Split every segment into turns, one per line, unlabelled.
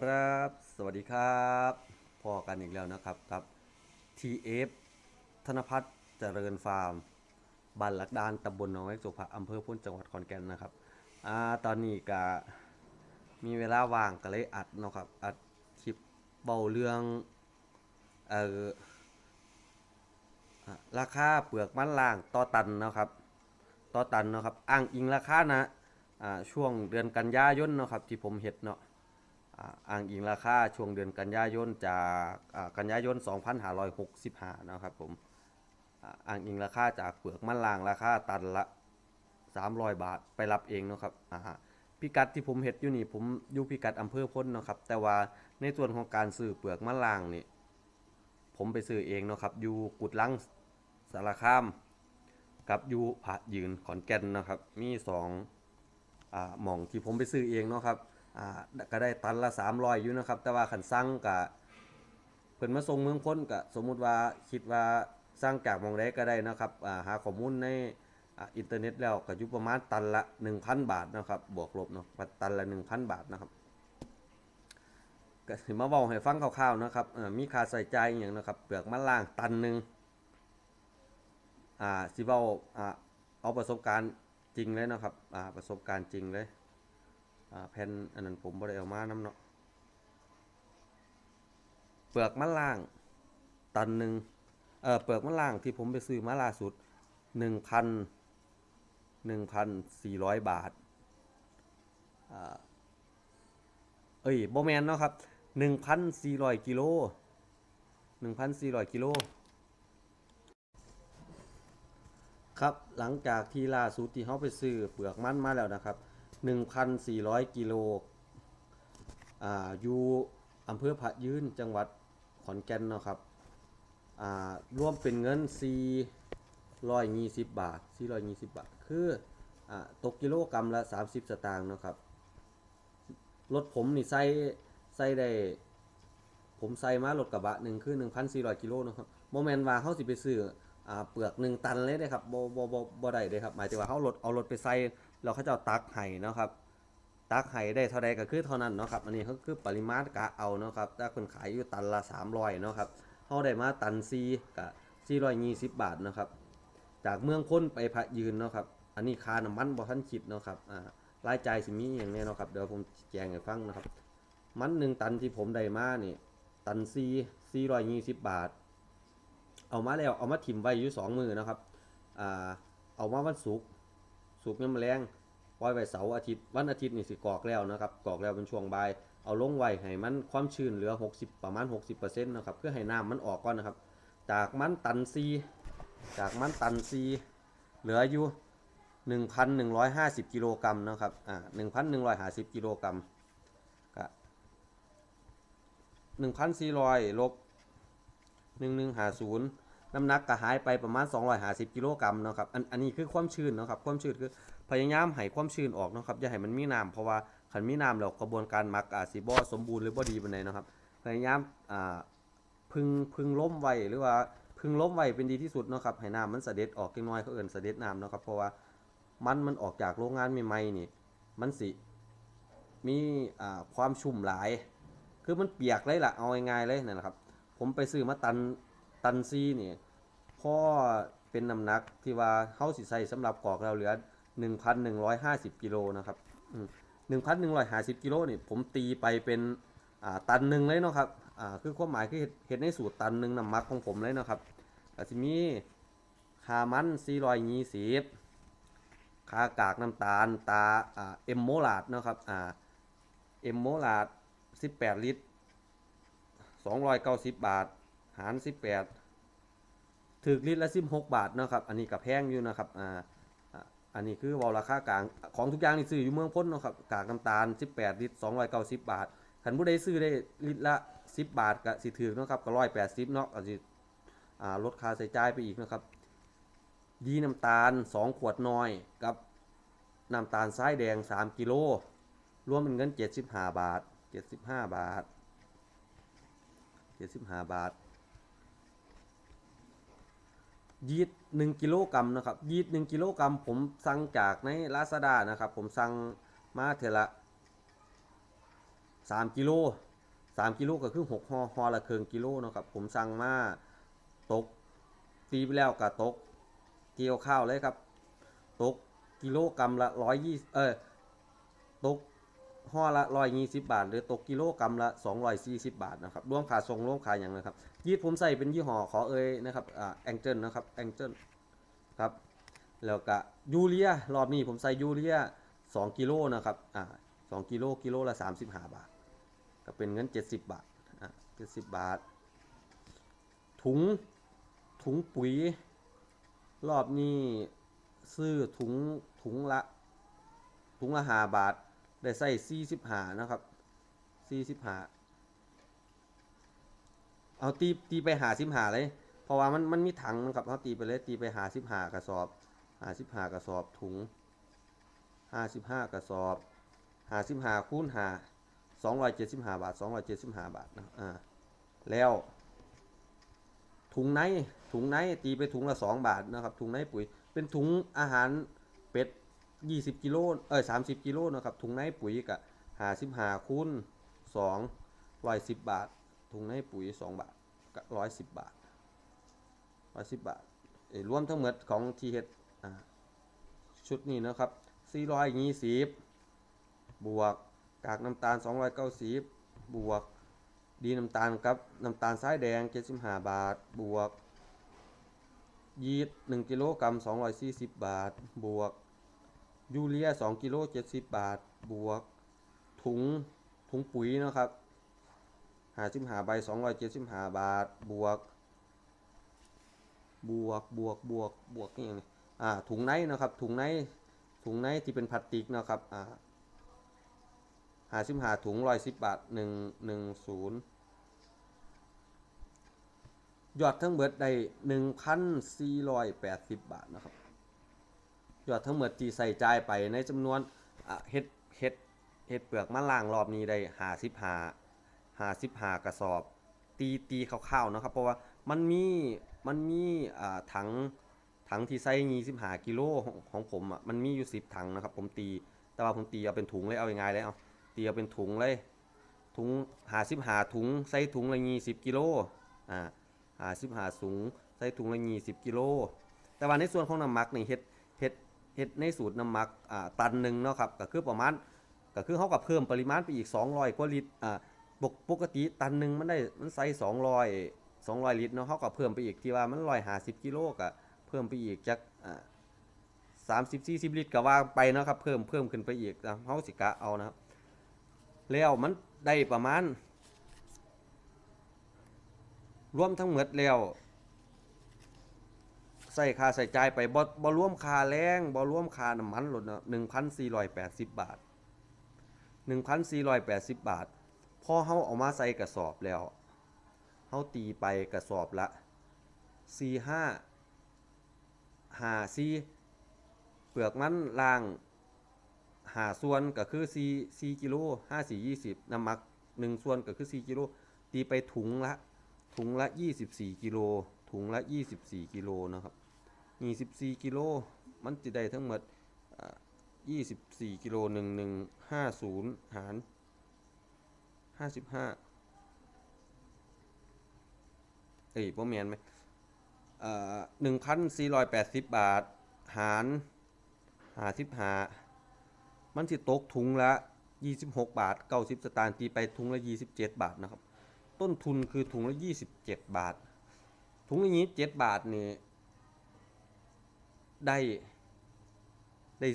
ครับ สวัสดีครับพอกันอีกแล้วนะครับกับ TF ธนพัฒน์เจริญฟาร์มบ้านลักดานตำบลหนองเล็กสุภะอำเภอพุนจังหวัดขอนแก่นนะครับอ่าตอนนี้ก็มีเวลาว่างก็เลยอัดเนาะครับอัดคลิปเบาเรื่องเอ่อราคาเปลือกมันล่างต่อตันนะครับต่อตันนะครับอ้างอิงราคานะอ่าช่วงเดือนกันยายนเนาะครับที่ผมเห็ดเนาะ อ่าอ้างอิงราคาช่วงเดือนกันยายนจากอ่ากันยายน 2565 นะครับผมอ่าอ้างอิงราคาจากเปลือกมันล่างราคาตันละ 300 บาทไปรับเองเนาะครับพิกัดที่ผมเห็ดอยู่นี่ผมอยู่พิกัดอำเภอพ้นนะครับ แต่ว่าในส่วนของการซื้อเปลือกมันล่างนี่ผมไปซื้อเองเนาะครับอยู่กุดลังสารคามกับอยู่ผายืนขอนแก่นนะครับ มีสองอ่าหม่องที่ผมไปซื้อเองเนาะครับ อ่าก็ได้ตันละ300อยู่นะครับ แต่ว่าขันสั่งกะเพิ่นมาส่งเมืองพ้นกะสมมุติว่าคิดว่าสร้างจากมองใดก็ได้นะครับอ่าหาข้อมูลในอินเทอร์เน็ตแล้วก็อยู่ประมาณตันละ 1,000 บาทนะครับ บวกลบเนาะตันละ 1,000 บาทนะครับก็สิมาเว้าให้ฟังคร่าวๆนะครับมีค่าใช้จ่ายอย่างนะครับ เปลือกมะล่างตันหนึงอ่าสิเว้าอ่าเอาประสบการณ์จริงเลยนะครับอ่าประสบการณ์จริงเลย แผ่นอันนั้นผมบ่ได้เอามาน้ำเนาะเปลือกมะล่าง ตันหนึ่งเออเปลือกมะล่างที่ผมไปซื้อมาล่าสุดหนึ่งพันหนึ่งพันสี่ร้อยบาทอเอ้ยโบแมนเนาะครับหนึ่งพันสี่ร้อยกิโลหนึ่งพันสี่ร้อยกิโลครับหลังจากที่ล่าสุดที่เขาไปซื้อเปลือกมันมาแล้วนะครับ 1,400 กิโลอ่าอยู่อำเภอพะยืนจังหวัดขอนแก่นเนาะครับอ่ารวมเป็นเงิน 420 บาท 420 บาท คืออ่าตกกิโลกรัมละ 30 สตางค์เนาะครับ รถผมนี่ใส่ใส่ได้ ผมใส่มารถกระบะหนึ่งคือ 1,400 กิโลเนาะครับโมเมนต์ว่าเขาสิไปซื้ออ่าเปลือกหนึ่งตันเลยเด้ครับบ่บ่บ่บ่ได้เด้ครับ หมายถึงว่าเขารถเอารถไปใส่ เราเขาจะตักไห้นะครับตักไห้ได้เท่าใดก็คือเท่านั้นเนาะครับอันนี้ก็คือปริมาตรกะเอาเนาะครับถ้าคนขายอยู่ตันละ300เนาะครับเฮาได้มาตัน4กะ420บาทเนาะครับ จากเมืองพ้นไปพะยืนเนาะครับอันนี้ค่าน้ำมันบ่ทันคิดเนาะครับอ่ารายจ่ายสิมีอย่างแนี้เนาะครับเดี๋ยวผมแจ้งให้ฟังนะครับ มันหนึ่งตันที่ผมได้มานี่ตัน4 420บาท เอามาแล้วเอามาถิ่มไว้อยู่สองมือนะครับอ่าเอามาวันศุกร์ สุกร์ยามแรงปล่อยไว้เสาร์อาทิตย์วันอาทิตย์นี่สิกรอกแล้วนะครับกรอกแล้วเป็นช่วงบ่าย เอาลงไว้ให้มันความชื้นเหลือ 60 ประมาณ 60%นะครับเพื่อให้น้ำมันออกก่อนนะครับ จากมันตันซีจากมันตันซีเหลืออยู่1,150 กิโลกรัมนะครับอ่า1,150 กิโลกรัมก็1,400ลบ1150 น้ำหนักก็หายไปประมาณ 250กิโลกรัมเนาะครับอันอันนี้คือความชื้นเนาะครับความชื้นคือพยายามให้ความชื้นออกเนาะครับอย่าให้มันมีน้ำเพราะว่าคันมีน้ำแล้วกระบวนการหมักอาจสิบ่สมบูรณ์หรือบ่ดีปานใดเนาะครับพยายามอ่าพึงพึงล้มไว้หรือว่าพึงล้มไว้เป็นดีที่สุดเนาะครับให้น้ำมันเสด็จออกจักน้อยเขาเอิ้นเสด็จน้ำเนาะครับเพราะว่ามันมันออกจากโรงงานใหม่ๆนี่มันสิมีอ่าความชุ่มหลาย คือมันเปียกเลยล่ะเอาง่ายๆเลยนั่นแหละครับ ผมไปซื้อมาตัน ตันซีนี่พ่อเป็นน้ำหนักที่ว่าเขาสิใส่สำหรับกอกเราเหลือ 1,150กิโลนะครับอืม1,150กิโลนี่ผมตีไปเป็นอ่าตันหนึ่งเลยเนาะครับอ่าคือความหมายคือเฮ็ดในสูตรตันหนึ่งน้ำมักของผมเลยเนาะครับก็สิมีคามัน420คากากน้ำตาลตาอ่าเอ็มโมลาดเนาะครับอ่าเอ็มโมลาด18 ลิตร 290 บาท หาร18ถึกลิตรละ16บาทเนาะครับ อันนี้กับแพงอยู่นะครับอ่าอันนี้คือวอลราคากลางของทุกอย่างนี่ซื้ออยู่เมืองพ้นนะครับกากน้ำตาล 18 ลิตร290 บาทคันผู้ใดซื้อได้ลิตรละ 10 บาทก็สิถือเนาะครับก็180เนาะก็สิอ่าลดค่าใช้จ่ายไปอีกนะครับดีน้ำตาล 2 ขวดน้อยกับน้ำตาลทรายแดง 3 กิโล รวมเป็นเงิน 75 บาท 75 บาท 75 บาท ยีด1กิโลกรัมนะครับยีด1กิโลกรัมผมสั่งจากใน Lazada นะครับ ผมสั่งมาเทอะละ3กิโลสามกิโลก็คือหกห่อห่อละเคืองกิโลนะครับ ผมสั่งมาตกตีไปแล้วก็ตกเกี่ยวข้าวเลยครับ ตกกิโลกรัมละร้อยยี่เออตกห่อละร้อยยี่สิบบาท หรือตกกิโลกรัมละสองร้อยสี่สิบบาทนะครับรวมค่าส่งรวมค่าอย่างนะครับ ยีดผมใส่เป็นยี่ห้อขอเอ่ยนะครับอ่าแองเจิลนะครับแองเจิลครับแล้วก็ยูเรียรอบนี้ผมใส่ยูเรียสองกิโลนะครับอ่าสองกิโลกิโลละสามสิบห้าบาท ก็เป็นเงิน 70 บาทอะ70 บาท ถุงถุงปุ๋ย รอบนี้ซื้อถุงถุงละถุงละหาบาท ได้ใส่45นะครับ45 เอาตีตีไปหาสิบหาเลย เพราะว่ามันมันมีถังนะครับเขาตีไปเลย ตีไปหาสิบหากระสอบหาสิบหากระสอบถุงห้าสิบห้ากระสอบหาสิบหาคูณหาสองร้อยเจ็ดสิบห้าบาทสองร้อยเจ็ดสิบห้าบาทนะอ่าแล้วถุงในถุงในตีไปถุงละสองบาทนะครับ ถุงในปุ๋ย เป็นถุงอาหารเป็ดยี่สิบกิโลเออสามสิบกิโลนะครับถุงในปุ๋ยกับหาสิบห้าคูณสองร้อยสิบบาท ถุงในปุ๋ยสองบาทกับร้อยสิบบาทร้อยสิบบาทเอ้รวมทั้งหมดของทีเฮดชุดนี้นะครับสี่ร้อยยี่สิบบวกกากน้ำตาล290บวกดีน้ำตาลกับน้ำตาลทรายแดง75บาท บวกยีสต์1กิโลกรัม240บาท บวกยูเรีย2กิโล70บาท บวกถุงถุงปุ๋ยนะครับ 55ใบ275บาท บวก บวก บวก บวก บวกนี่อย่างนี้อ่า ถุงในนะครับ ถุงในถุงในที่เป็นพลาสติกนะครับ อ่าหาสิบหาถุงร้อยสิบบาทหนึ่งหนึ่งศูนย์ยอดทั้งหมดได้หนึ่งพันสี่ร้อยแปดสิบบาทนะครับ ยอดทั้งหมดที่ใส่จ่ายไปในจำนวนอะเฮ็ดเฮ็ดเฮ็ดเปลือกมะล่างรอบนี้ได้หาสิบหา หาสิบหากระสอบ ตีตีคร่าวๆนะครับ เพราะว่ามันมีมันมีอ่าถังถังที่ใส่ยี่สิบหากิโลของของผมอะมันมีอยู่สิบถังนะครับ ผมตีแต่ว่าผมตีเอาเป็นถุงเลยเอายังไงเลยเอาตียวเป็นถุงเลยถุงหาสิบหาถุงใส่ถุงละยี่สิบกิโลอ่าหาสิบหาถุงใส่ถุงละยี่สิบกิโลแต่ว่าในส่วนของน้ำมักนี่เฮ็ดเฮ็ดเฮ็ดในสูตรน้ำมักอ่าตันหนึ่งเนาะครับก็คือประมาณก็คือเขากับเพิ่มปริมาณไปอีก 200กว่าลิตรอ่า ปกปกติตันหนึ่งมันได้มันใส่200 200ลิตรเนาะเขากับเพิ่มไปอีกที่ว่ามัน150กิโลก็เพิ่มไปอีกจากอ่า30 40ลิตรก็ว่าไปเนาะครับเพิ่มเพิ่มขึ้นไปอีกนะเขาสิกะเอานะครับ แล้วมันได้ประมาณ รวมทั้งหมดแล้วใส่ค่าใส่จ่ายไปบ่บ่รวมค่าแรงบ่รวมค่าน้ำมันรถเนาะ1,480บบาท1,480บาท พอเขาเอามาใส่กระสอบแล้วเขาตีไปกระสอบละสี่ห้าหาซีเปลือกมันล่างหาส่วนก็คือซีซีกิโลห้าสี่ยี่สิบน้ำหมักหนึ่งส่วนก็คือซีกิโลตีไปถุงละถุงละยี่สิบสี่กิโลถุงละยี่สิบสี่กิโลนะครับยี่สิบสี่กิโลมันจะได้ทั้งหมดยี่สิบสี่กิโลหนึ่งหนึ่งห้าศูนย์หาร 55เอ้ยบ่อแม่นไหมเอ่อ1,480บาท หาร55มันสิตกถุงละ26บาท90สตางค์ตีไปถุงละ27บาทนะครับ ต้นทุนคือถุงละ27บาท ถุงละ27บาทนี่ได้ได้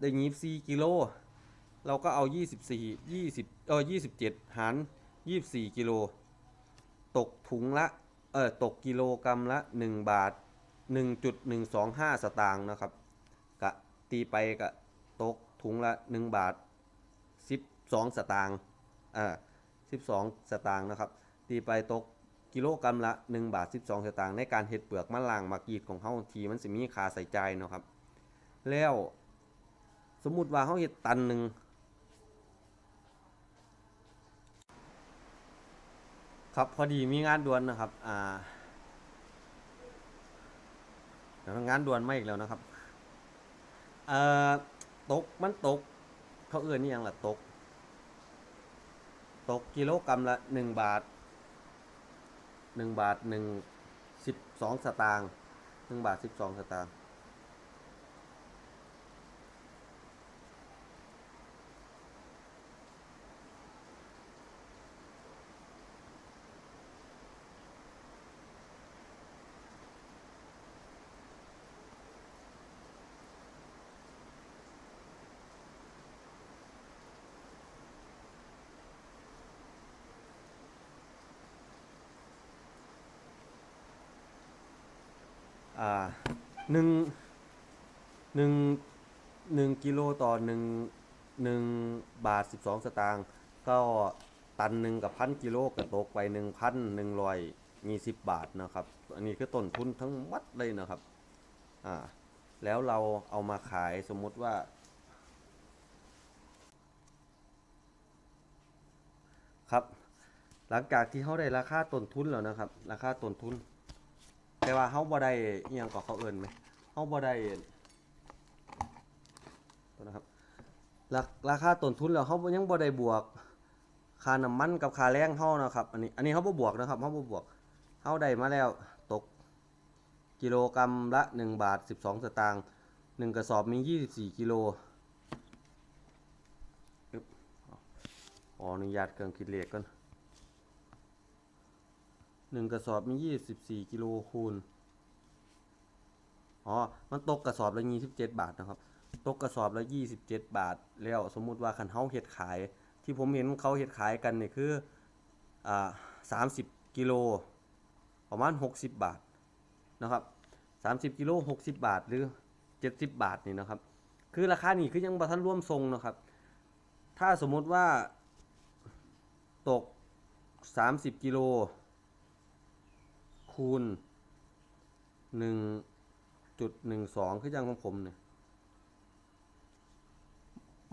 ได้24กิโล เราก็เอา 24 20เออ27 หาร 24 กิโล ตกถุงละ เออตกกิโลกรัมละ 1 บาท 1.125 สตางค์นะครับกะตีไปกะตกถุงละ 1 บาท 12 สตางค์อ่า12 สตางค์นะครับ ตีไปตกกิโลกรัมละ 1 บาท 12 สตางค์ในการเฮ็ดเปลือกมะล่างมากรีดของเฮาทีมันสิมีค่าใส่ใจเนาะครับ แล้วสมมุติว่าเฮาเฮ็ดตันหนึ่ง ครับพอดีมีงานด่วนนะครับ อ่าเดี๋ยวงานด่วนมาอีกแล้วนะครับเอ่อตกมันตก เขาเอื้อนนี่ยังล่ะตก ตกกิโลกรัมละหนึ่งบาทหนึ่งบาทหนึ่งสิบสองสตางค์หนึ่งบาทสิบสองสตางค์ อ่า หนึ่งหนึ่งหนึ่งกิโลต่อหนึ่งหนึ่งบาทสิบสองสตางค์ก็ตันหนึ่งกับพันกิโลก็ตกไปหนึ่งพันหนึ่งร้อยยี่สิบบาทนะครับ อันนี้คือต้นทุนทั้งหมัดเลยนะครับ อ่า แล้วเราเอามาขายสมมุติว่า ครับ หลังจากที่เขาได้ราคาต้นทุนแล้วนะครับ ราคาต้นทุน แต่ว่าเขาบ่ได้อิหยังก็เขาเอิ้นไหมเขาบ่ได้ตัวนะครับราราคาต้นทุนแล้วเขายังบ่ได้บวกค่าน้ำมันกับค่าแรงเขานะครับ อันนี้อันนี้เขาบ่บวกนะครับเขาบ่บวกเขาได้มาแล้วตกกิโลกรัมละ 1 บาท 12 สตางค์1กระสอบมี 24 กิโลอึ๊บขออนุญาตเครื่องคิดเลขก่อน หนึ่งกระสอบมียี่สิบสี่กิโลคูณอ๋อ มันตกกระสอบละยี่สิบเจ็ดบาทนะครับ ตกกระสอบละยี่สิบเจ็ดบาท แล้วสมมุติว่าคันเฮาเฮ็ดขาย ที่ผมเห็นเขาเฮ็ดขายกันเนี่ยคืออ่าสามสิบกิโลประมาณหกสิบบาทนะครับสามสิบกิโลหกสิบบาทหรือเจ็ดสิบบาทนี่นะครับ คือราคานี่คือยังบ่ทันร่วมทรงนะครับ ถ้าสมมุติว่าตกสามสิบกิโล คูณหนึ่งจุดหนึ่งสองคือจังของผมเนี่ย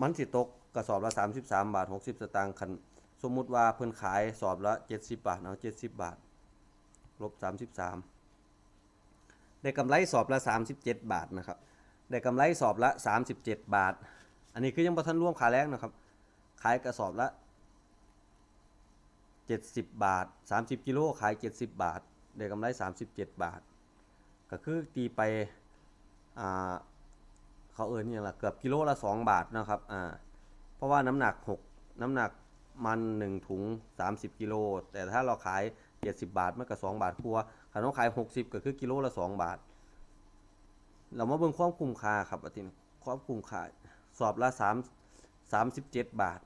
มันสิตกกระสอบละสามสิบสามบาทหกสิบสตางค์คันสมมุติว่าเพิ่นขายสอบละเจ็ดสิบบาทเอาเจ็ดสิบบาท ลบสามสิบสามได้กำไรสอบละสามสิบเจ็ดบาทนะครับได้กำไรสอบละสามสิบเจ็ดบาท อันนี้คือยังบ่ทันร่วมขาแรงนะครับ ขายกระสอบละเจ็ดสิบบาทสามสิบกิโลขายเจ็ดสิบบาท ได้กำไร37 บาท ก็คือตีไปอ่าเขาเอินอหย่างละเกือบกิโลละ 2 บาทนะครับอ่าเพราะว่าน้ำหนัก 6 น้ำหนักมัน 1 ถุง 30 กิโล แต่ถ้าเราขาย 70 บาทมันก็2บาทครัวถ้าเราขาย 60 ก็คือกิโลละ 2 บาท เรามาเบิ่งความคุ้มค่าครับอาทิตย์ความคุ้มค่าสอบละ3 37 บาท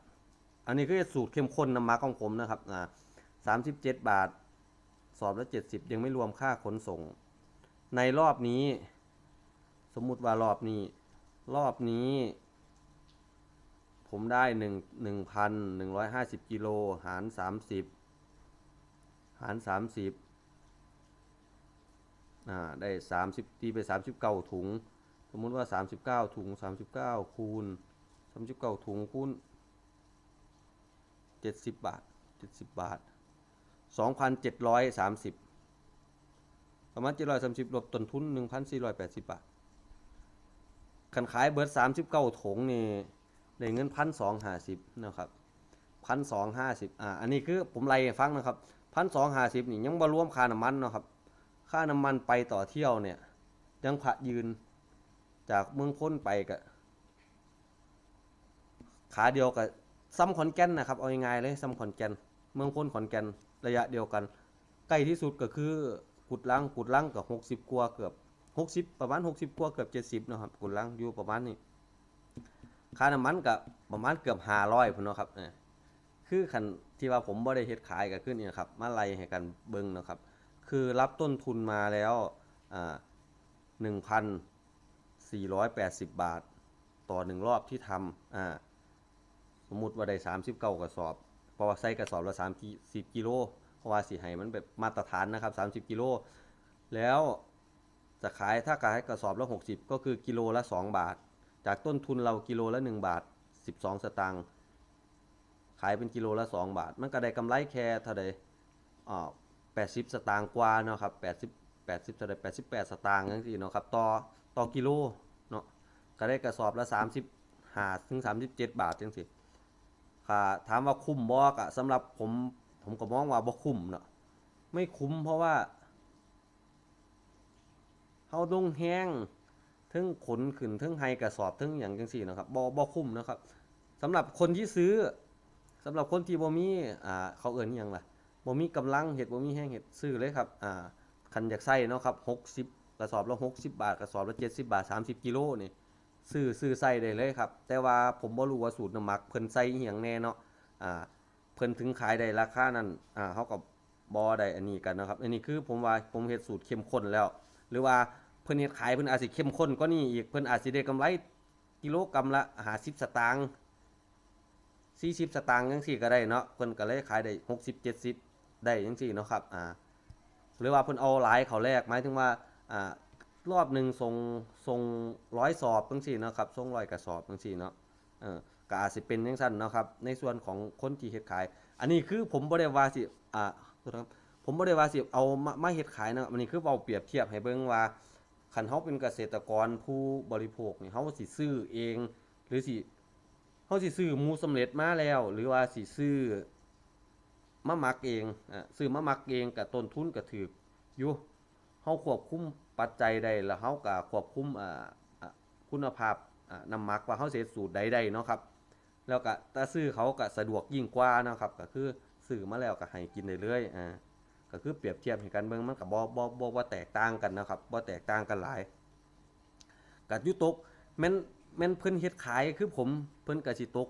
อันนี้คือสูตรเข้มข้นน้ำมาของผมนะครับอ่า37 บาท สอบละ70 ยังไม่รวมค่าขนส่ง ในรอบนี้ สมมุติว่ารอบนี้ รอบนี้ ผมได้หนึ่งหนึ่งพันหนึ่งร้อยห้าสิบกิโลหารสามสิบหารสามสิบอ่าได้สามสิบตีไปสามสิบเก้าถุง สมมุติว่าสามสิบเก้าถุงสามสิบเก้าคูณสามสิบเก้าถุงคูณเจ็ดสิบบาทเจ็ดสิบบาท สองพันเจ็ดร้อยสามสิบประมาณเจ็ดร้อยสามสิบลบต้นทุนหนึ่งพันสี่ร้อยแปดสิบบาทขันขายเบิร์ดสามสิบเก้าถงนี่ได้เงินพันสองห้าสิบนะครับพันสองห้าสิบอ่าอันนี้คือผมไล่ฟังนะครับพันสองห้าสิบนี่ยังบ่รวมค่าน้ำมันนะครับ ค่าน้ำมันไปต่อเที่ยวเนี่ย ยังพะยืนจากเมืองพ้นไปกับขาเดียวกับซ้ำขอนแก่นนะครับ เอาง่ายๆเลยซ้ำขอนแก่นเมืองพ้นขอนแก่น ระยะเดียวกันใกล้ที่สุดก็คือกุดลังกุดลังกับหกสิบกว่าเกือบหกสิบประมาณหกสิบกว่าเกือบเจ็ดสิบนะครับกุดลังอยู่ประมาณนี้ค่าน้ำมันกับประมาณเกือบห้าร้อยพุ่นเนาะครับเออคือคันที่ว่าผมบ่ได้เฮ็ดขายก็ขึ้นนี่ครับมาไล่ให้กันเบิ่งนะครับ คือรับต้นทุนมาแล้วอ่าหนึ่งพันสี่ร้อยแปดสิบบาท ต่อหนึ่งรอบที่ทำอ่าสมมุติว่าได้สามสิบเก้ากระสอบ ราะว่าใส่กระสอบละสามสิบกิโลเพราะว่าสีให้มันแบบมาตรฐานนะครับสามสิบกิโลแล้วจะขายถ้าขายกระสอบละหกสิบก็คือกิโลละสองบาท จากต้นทุนเรากิโลละหนึ่งบาทสิบสองสตางค์ขายเป็นกิโลละสองบาท มันก็ได้กำไรแค่เท่าใดอ่าแปดสิบสตางค์กว่าเนาะครับแปดสิบแปดสิบเท่าใดแปดสิบแปดสตางค์จังซี่เนาะครับต่อต่อกิโลเนาะก็ได้กระสอบละสามสิบหาถึงสามสิบเจ็ดบาทจังซี่ ค่ะถามว่าคุ้มบ่ก็สำหรับผมผมก็มองว่าบ่คุ้มเนาะไม่คุ้มเพราะว่าเฮาต้องแห้งทั้งขนขึ้นทั้งไฮกระสอบทั้งหยังจังซี่นะครับบ่บ่คุ้มนะครับสำหรับคนที่ซื้อสำหรับคนที่บ่มีอ่าเขาเอิ้นอิหยังล่ะบ่มีกำลังเฮ็ดบ่มีแห้งเฮ็ดซื้อเลยครับอ่าคันอยากใช้เนาะครับ60กระสอบละ60 บาทกระสอบละ70 บาท 30กิโลนี่ ซื้อซื้อใส่ได้เลยครับ แต่ว่าผมบ่รู้ว่าสูตรน้ำหมักเพิ่นใส่อียงแน่เนาะอ่าเพิ่นถึงขายได้ราคานั้นอ่าเฮาก็บ่ได้อันนี้กันนะครับ อันนี้คือผมว่าผมเฮ็ดสูตรเข้มข้นแล้ว หรือว่าเพิ่นเฮ็ดขายเพิ่นอาจสิเข้มข้นกว่านี้อีกเพิ่นอาจสิได้กำไรกิโลกรัมละ50สตางค์40สตางค์จังซี่ก็ได้เนาะเพิ่นก็เลยขายได้60 70ได้จังซี่เนาะครับอ่าหรือว่าเพิ่นเอาหลายเขาแรกหมายถึงว่าอ่า รอบหนึ่งทรงทรงร้อยสอบจังซี่เนาะครับทรงร้อยกระสอบจังซี่เนาะเออก็อาจสิเป็นจังซั่นเนาะครับ ในส่วนของคนที่เฮ็ดขาย อันนี้คือผมบ่ได้ว่าสิอ่าครับผมบ่ได้ว่าสิเอามามาเฮ็ดขายนะครับอันนี้คือเว้าเปรียบเทียบให้เบิ่งว่าคันเฮาเป็นเกษตรกรผู้บริโภคนี่เฮาสิซื้อเอง หรือสิเฮาสิซื้อหมูสำเร็จมาแล้ว หรือว่าสิซื้อมาหมักเองอ่าซื้อมาหมักเองก็ต้นทุนก็ถูกอยู่เฮาควบคุม ปัจจัยใดแล้วเฮาก็ควบคุมอ่าคุณภาพน้ำหมักว่าเฮาเฮ็ดสูตรใดๆเนาะครับแล้วก็ถ้าซื้อเขาก็สะดวกยิ่งกว่านะครับก็คือซื้อมาแล้วก็ให้กินได้เรื่อยอ่าก็คือเปรียบเทียบให้กันเบิ่งมันก็บ่บ่บ่บ่แตกต่างกันนะครับบ่แตกต่างกันหลายก็อยู่ตกแม่นแม่นเพิ่นเฮ็ดขายคือผมเพิ่นก็สิตก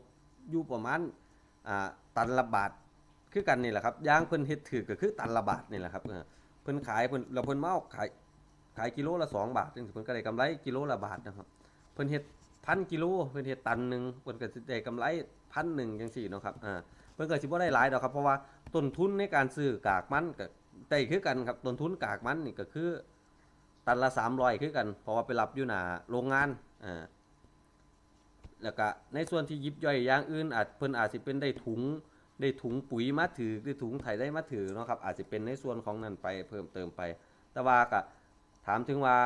อยู่ประมาณอ่าตันละบาทคือกันนี่แหละครับย่างเพิ่นเฮ็ดถือก็คือตันละบาทนี่แหละครับเพิ่นขายเพิ่นแล้วเพิ่นมาเอาขายายกิโลละ2บาทจังซี่เพิ่นก็ได้กำไรกิโลละบาทนะครับ เพิ่นเฮ็ดพันกิโลเพิ่นเฮ็ดตันหนึงเพิ่นก็สิได้กำไรพันหนึ่งจังซี่เนาะครับอ่าเพิ่นก็สิบ่ได้หลายดอกครับเพราะว่าต้นทุนในการซื้อกากมันก็ได้คือกันครับต้นทุนกากมันนี่ก็คือ ตันละ300คือกัน เพราะว่าไปรับอยู่หน้าโรงงานอ่าแล้วก็ในส่วนที่ยิบย่อยอย่างอื่น อาจเพิ่นอาจสิเป็นได้ถุงได้ถุงปุ๋ยมาถือได้ถุงไถได้มาถือเนาะครับอาจจะเป็นในส่วนของนั้นไปเพิ่มเติมไป แต่ว่าก็ ถามถึงว่า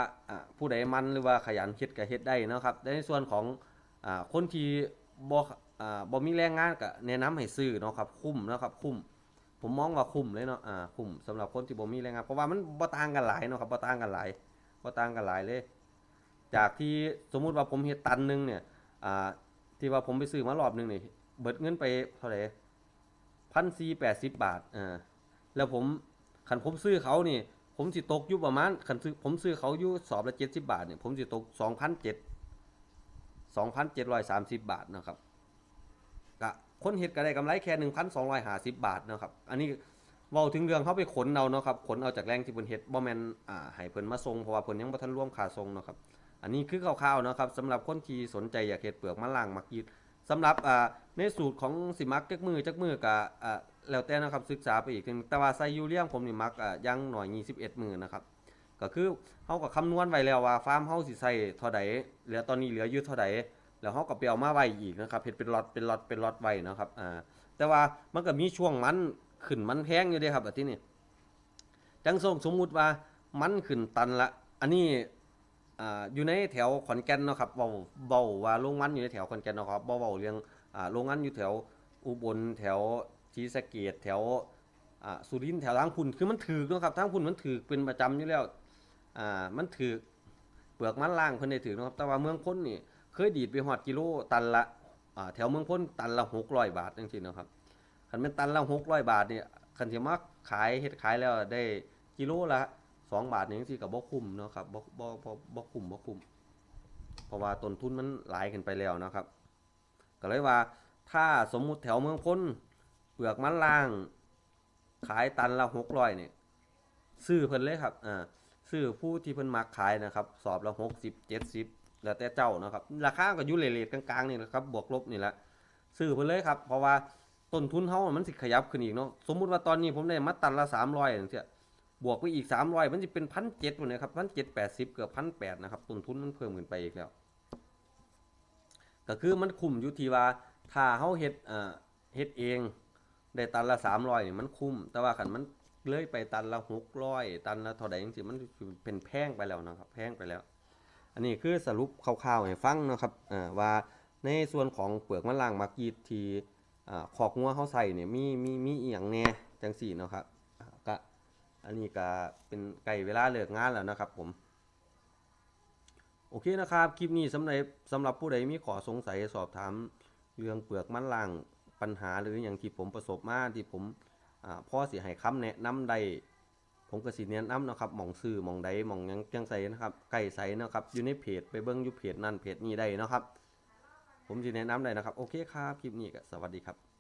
ผู้ใดมันหรือว่าขยันเฮ็ดก็เฮ็ดได้นะครับในส่วนของอคนที่บ่อ่าบ่มีแรงงานก็แนะนำให้ซื้อเนาะครับคุ้มนะครับคุ้มผมมองว่าคุ้มเลยเนาะอ่าคุ้มสำหรับคนที่บ่มีแรงงานเพราะว่ามันบ่ต่างกันหลายเนาะครับบ่ต่างกันหลายบ่ต่างกันหลายเลย จากที่สมมุติว่าผมเฮ็ดตันหนึงเนี่ยอ่าที่ว่าผมไปซื้อมารอบหนึงนี่เบิดเงินไปเท่าไหร่พันสี่แปดสิบบาทอ่าแล้วผมขันผมซื้อเขานี่ ผมสิตกอยู่ประมาณขันซื้อผมซื้อเขาอยู่สอบละเจ็ดสิบาทเนี่ยผมสิตกสองพันเจ็ดสองพันเจ็ดร้อยสามสิบบาทนะครับกะคนเห็ดก็ได้กำไรแค่หนึ่งพันสองร้อยห้าสิบบาทนะครับ อันนี้เว้าถึงเรื่องเขาไปขนเอาเนาะครับขนเอาจากแรงที่เพิ่นเฮ็ดบ่แม่นอ่าให้เพิ่นมาส่งเพราะว่าเพิ่นยังบ่ทันร่วมค่าส่งเนาะครับอันนี้คือคร่าวๆเนาะครับสำหรับคนที่สนใจอยากเฮ็ดเปลือกมะล่างมักยีด สำหรับอ่าในสูตรของสิมักจักมือจักมือกับอ่าแล้วแต่นะครับศึกษาไปอีกนึงแต่ว่าไซยูเรียมผมนี่มักอ่ายังหน่อย21มือนะครับก็คือเฮาก็คำนวณไว้แล้วว่าฟาร์มเฮาสิใส่เท่าใดเหลือตอนนี้เหลืออยู่เท่าใดแล้วเฮาก็ไปเอามาไว้อีกนะครับเฮ็ดเป็นล็อตเป็นล็อตเป็นล็อตไว้นะครับอ่าแต่ว่ามันก็มีช่วงมันขึ้นมันแพงอยู่เด้ครับอันที่นี่จังส่งสมมุติว่ามันขึ้นตันละ อันนี้ อ่าอยู่ในแถวขอนแก่นเนาะครับเว้าเว้าว่าโรงงานอยู่ในแถวขอนแก่นเนาะครับเบ่เว้าเรื่องอ่าโรงงานอยู่แถวอุบลแถวศรีสะเกษแถวอ่าสุรินทร์แถวทางพุ่นคือมันถูกเนาะครับทางพุ่นมันถูกเป็นประจำอยู่แล้วอ่ามันถูกเปลือกมันล่างเพิ่นได้ถูกเนาะครับแต่ว่าเมืองพ้นนี่เคยดีดไปฮอดกิโลตันละอ่าแถวเมืองพ้นตันละ600บาทจังซี่เนาะครับคันเป็นตันละ600บาทนี่คันสิมาขายเฮ็ดขายแล้วได้กิโลละ สองบาทนี่จังซี่ก็บ่คุ้มเนาะครับบ่บ่บ่บ่คุ้มบ่คุ้มเพราะว่าต้นทุนมันหลายขึ้นไปแล้วนะครับ ก็เลยว่าถ้าสมมุติแถวเมืองพ้นเปลือกมันล่าง ขายตันละ600นี่ยซื้อเพิ่นเลยครับอ่าซื้อผู้ที่เพิ่นมักขายนะครับ สอบละ60 70แล้วแต่เจ้านะครับ ราคาก็อยู่เลทๆกลางๆนี่แหละครับ บวกลบนี่แหละซื้อเพิ่นเลยครับ เพราะว่าต้นทุนเฮามันสิขยับขึ้นอีกเนาะสมมุติว่าตอนนี้ผมได้มาตันละ300จังซี่ บวกไปอีก300มันจะเป็นพันเจ็ดหมดเลยครับพันเจ็ดแปดสิบเกือบพันแปดนะครับต้นทุนมันเพิ่มขึ้นไปอีกแล้ว ก็คือมันคุ้มอยู่ที่ว่าถ้าเฮาเฮ็ดเอ่าเฮ็ดเอง ได้ตันละ300นี่มันคุ้ม แต่ว่าคันมันเลยไปตันละ600ตันละเท่าใดจังซี่มันเป็นแพงไปแล้วนะครับ แพงไปแล้ว อันนี้คือสรุปคร่าวๆให้ฟังนะครับอ่าว่าในส่วนของเปลือกมะล่างมักยีดที่อ่าขอกงัวเขาใส่เนี่ยมีมีมีอีหยังแน่จังสี่นะครับ อันนี้ก็เป็นไก่เวลาเลิกงานแล้วนะครับผม โอเคนะครับ คลิปนี้สำหรับสำหรับผู้ใดมีขอสงสัยสอบถามเรื่องเปลือกมันล่างปัญหาหรืออย่างที่ผมประสบมาที่ผมอพ่อเสิให้คำแนะนำได้ผมก็สิแนะนำนะครับมองซื้อมองใดมองยังจังใสนะครับไก่ใสนะครับอยู่ในเพจไปเบิ่งอยู่เพจนั่นเพจนี้ได้นะครับ ผมสิแนะนำได้นะครับ โอเคครับ คลิปนี้ก็สวัสดีครับ